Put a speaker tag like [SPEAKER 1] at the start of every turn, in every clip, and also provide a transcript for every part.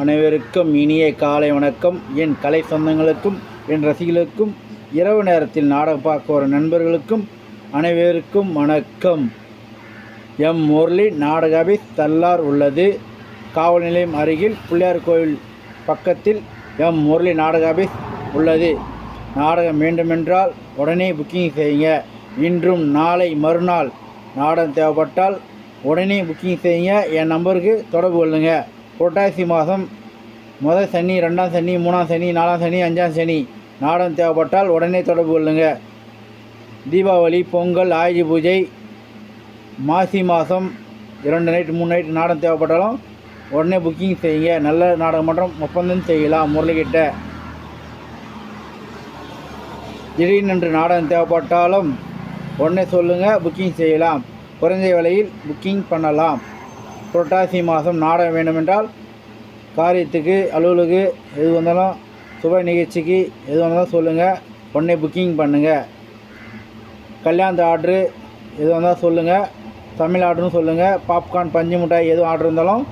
[SPEAKER 1] அனைவருக்கும் இனிய காலை வணக்கம். என் கலை சொந்தங்களுக்கும் என் ரசிகர்களுக்கும் இரவு நேரத்தில் நாடகம் பார்க்க வரும் நண்பர்களுக்கும் அனைவருக்கும் வணக்கம். எம் முரளி நாடக ஆபீஸ் தல்லார் உள்ளது. காவல் நிலையம் அருகில் பிள்ளையார் கோவில் பக்கத்தில் எம் முரளி நாடக ஆபீஸ் உள்ளது. நாடகம் வேண்டுமென்றால் உடனே புக்கிங் செய்யுங்க. இன்றும் நாளை மறுநாள் நாடகம் தேவைப்பட்டால் உடனே புக்கிங் செய்யுங்க. என் நம்பருக்கு தொடர்பு கொள்ளுங்கள் புரட்டாசி மாதம் முதல் சனி ரெண்டாம் சனி மூணாம் சனி நாலாம் சனி அஞ்சாம் சனி. நாடகம் தேவைப்பட்டால் உடனே தொடர்பு கொள்ளுங்கள் தீபாவளி பொங்கல் ஆயுத பூஜை மாசி மாதம் இரண்டு நைட் மூணு நைட் நாடகம் தேவைப்பட்டாலும் உடனே புக்கிங் செய்யுங்க. நல்ல நாடகமன்றம் ஒப்பந்தம் செய்யலாம் முரளிகிட்ட. திடீரென்று நாடகம் தேவைப்பட்டாலும் உடனே சொல்லுங்கள் புக்கிங் செய்யலாம். குறைந்த விலையில் புக்கிங் பண்ணலாம். புரட்டாசி மாதம் நாடகம் வேண்டுமென்றால் காரியத்துக்கு அலுவலுக்கு எது வந்தாலும் சுப நிகழ்ச்சிக்கு எது வந்தாலும் சொல்லுங்கள் உடனே புக்கிங் பண்ணுங்கள் கல்யாணத்து ஆர்டரு எது வந்தால் சொல்லுங்கள் தமிழ் ஆர்டரும் சொல்லுங்கள் பாப்கார்ன் பஞ்சு மிட்டாய் எதுவும் ஆர்டர் இருந்தாலும்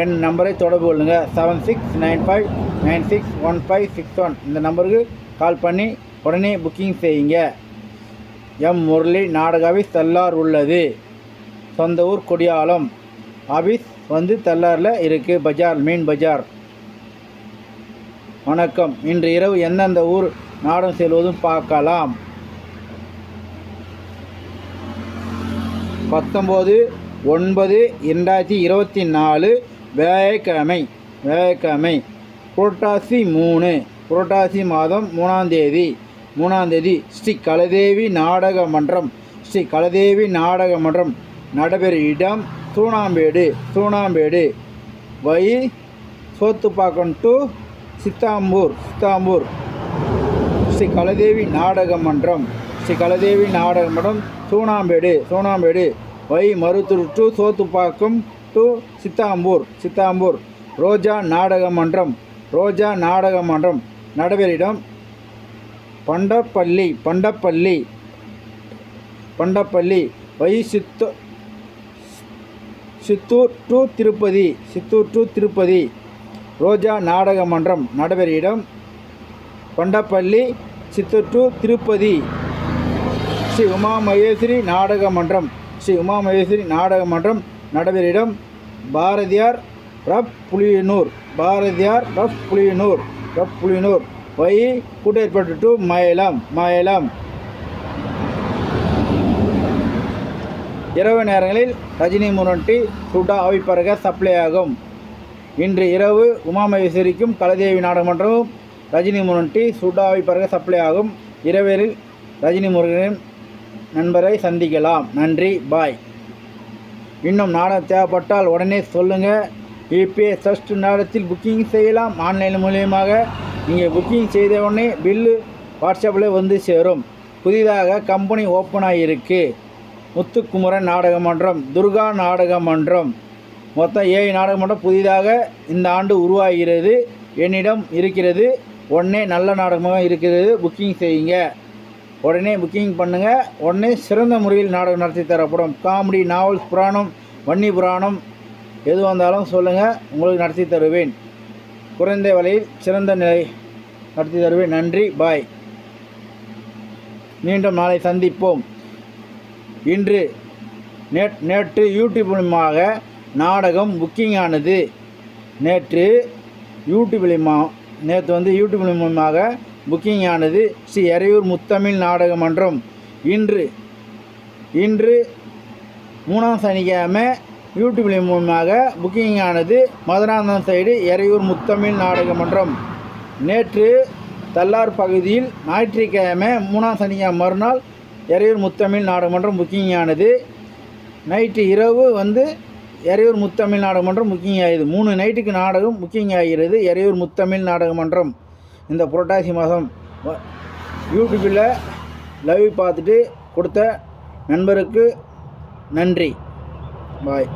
[SPEAKER 1] என் நம்பரை தொடர்பு கொள்ளுங்கள் seven six nine five nine six one five six one இந்த நம்பருக்கு கால் பண்ணி உடனே புக்கிங் செய்யுங்க. எம் முரளி நாடகாவை செல்லார் தல்லார் உள்ளது. சொந்த ஊர் கொடியாலம் ஆஃபீஸ் வந்து தல்லாரில் இருக்குது பஜார் மீன் பஜார். வணக்கம். இன்று இரவு எந்தெந்த ஊர் நாடகம் செல்வதும் பார்க்கலாம். பத்தொம்போது ஒன்பது இரண்டாயிரத்தி இருபத்தி நாலு வியாழக்கிழமை வியாழக்கிழமை. புரட்டாசி மூணு புரட்டாசி மாதம் மூணாம் தேதி மூணாம் தேதி ஸ்ரீ கலதேவி நாடக மன்றம் ஸ்ரீ கலதேவி நாடக மன்றம் நடைபெறும் இடம் சூனாம்பேடு சூனாம்பேடு வை சோத்துப்பாக்கம் டு சித்தாம்பூர் சித்தாம்பூர். ஸ்ரீ கலதேவி நாடக மன்றம் ஸ்ரீ கலதேவி நாடக மன்றம் சூனாம்பேடு சூனாம்பேடு வை மருத்தூர் டு சோத்துப்பாக்கம் டு சித்தாம்பூர் சித்தாம்பூர். ரோஜா நாடக மன்றம் ரோஜா நாடக மன்றம். நடைபெறிடம் பண்டப்பள்ளி பண்டப்பள்ளி பண்டப்பள்ளி. வை சித்து சித்தூர் டு திருப்பதி சித்தூர் டு திருப்பதி ரோஜா நாடக மன்றம் நடைபெறும் இடம் கொண்டப்பள்ளி சித்தூர் டு திருப்பதி. ஸ்ரீ உமா மகேஸ்வரி நாடக மன்றம் ஸ்ரீ உமா மகேஸ்வரி நாடக மன்றம் நடைபெறும் இடம் பாரதியார் ரப் புலியனூர் பாரதியார் ரப் புலியனூர் ரப் புலியனூர். வழி கூட்டேற்பட்டு டு மயிலம் மயிலம். இரவு நேரங்களில் ரஜினி முரண்டி சுடா ஆவிப்பறக சப்ளை ஆகும். இன்று இரவு உமாமகேஸ்வரிக்கும் கலதேவி நாடகமன்றமும் ரஜினி முரண்டி சுடா ஆவிப்பறக சப்ளை ஆகும். இரவில் ரஜினி முருகனின் நண்பரை சந்திக்கலாம். நன்றி பாய் இன்னும் நாடகம் தேவைப்பட்டால் உடனே சொல்லுங்கள் இப்பே ஃபஸ்ட் நேரத்தில் புக்கிங் செய்யலாம். ஆன்லைன் மூலியமாக நீங்கள் புக்கிங் செய்த உடனே பில்லு வாட்ஸ்அப்பில் வந்து சேரும். புதிதாக கம்பெனி ஓப்பன் ஆகியிருக்கு முத்துக்குமரன் நாடக மன்றம் துர்கா நாடக மன்றம் மொத்தம் ஏழு நாடக மன்றம் புதிதாக இந்த ஆண்டு உருவாகிறது. என்னிடம் இருக்கிறது. உடனே நல்ல நாடகமாக இருக்கிறது. புக்கிங் செய்யுங்க. உடனே புக்கிங் பண்ணுங்கள் உடனே சிறந்த முறையில் நாடகம் நடத்தி தரப்படும். காமெடி நாவல்ஸ் புராணம் வன்னி புராணம் எது வந்தாலும் சொல்லுங்கள் உங்களுக்கு நடத்தி தருவேன். குறைந்த விலையில் சிறந்த நிலை நடத்தி தருவேன். நன்றி. பாய் மீண்டும் நாளை சந்திப்போம். இன்று நேட் நேற்று யூடியூப் மூலமாக நாடகம் புக்கிங் ஆனது. நேற்று யூடியூப் மூலியமா நேற்று வந்து யூடியூப் மூலமாக புக்கிங் ஆனது. ஸ்ரீ எறையூர் முத்தமிழ் நாடக மன்றம். இன்று இன்று மூணாம் சனிக்கிழமை யூடியூப் மூலமாக புக்கிங் ஆனது. மதுராந்தகம் சைடு எறையூர் முத்தமிழ் நாடக மன்றம். நேற்று தல்லார் பகுதியில் ஞாயிற்றுக்கிழமை மூணாம் சனிக்கிழமை மறுநாள் எறையூர் முத்தமிழ் நாடகமன்றம் புக்கிங் ஆனது நைட்டு இரவு வந்து எறையூர் முத்தமிழ் நாடகமன்றம் புக்கிங் ஆகிடுது மூணு நைட்டுக்கு நாடகம் புக்கிங் ஆகிறது எறையூர் முத்தமிழ் நாடகமன்றம். இந்த புரட்டாசி மாதம் யூடியூப்பில் லைவ் பார்த்துட்டு கொடுத்த நண்பருக்கு நன்றி. பாய்.